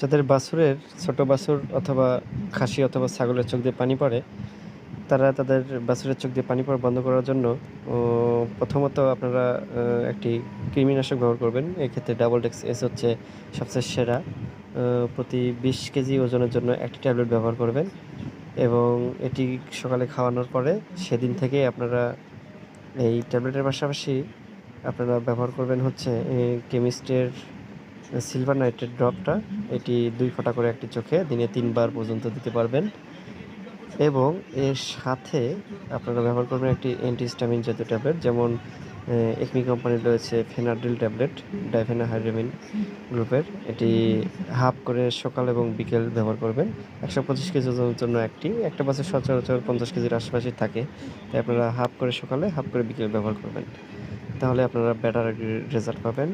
যাদের বাছুরের ছোট বাছুর অথবা খাসি অথবা ছাগলের চোখ দিয়ে পানি পড়ে, তারা তাদের বাছুরের চোখ দিয়ে পানি পড়া বন্ধ করার জন্য প্রথমত আপনারা একটি কৃমিনাশক ব্যবহার করবেন। এক্ষেত্রে ডাবল ডেক্স এস হচ্ছে সবচেয়ে সেরা। প্রতি বিশ কেজি ওজনের জন্য একটি ট্যাবলেট ব্যবহার করবেন এবং এটি সকালে খাওয়ানোর পরে সেদিন থেকে আপনারা এই ট্যাবলেটের পাশাপাশি আপনারা ব্যবহার করবেন হচ্ছে কেমিস্টের সিলভার নাইট্রেট ড্রপটা এটি দুই ফোঁটা করে একটি চোখে দিনে তিনবার পর্যন্ত দিতে পারবেন। এবং এর সাথে আপনারা ব্যবহার করবেন একটি অ্যান্টিস্টামিন জাতীয় ট্যাবলেট, যেমন একমি কোম্পানির রয়েছে ফেনাডিল ট্যাবলেট ডাইফেনাহাইড্রামিন গ্রুপের। এটি হাফ করে সকাল এবং বিকেল ব্যবহার করবেন। একশো পঁচিশ কেজি ওজনের জন্য একটি। একটা বাসের সচরাচর পঞ্চাশ কেজির আশেপাশে থাকে। তাই আপনারা হাফ করে সকালে, হাফ করে বিকেল ব্যবহার করবেন। তাহলে আপনারা বেটার রেজাল্ট পাবেন।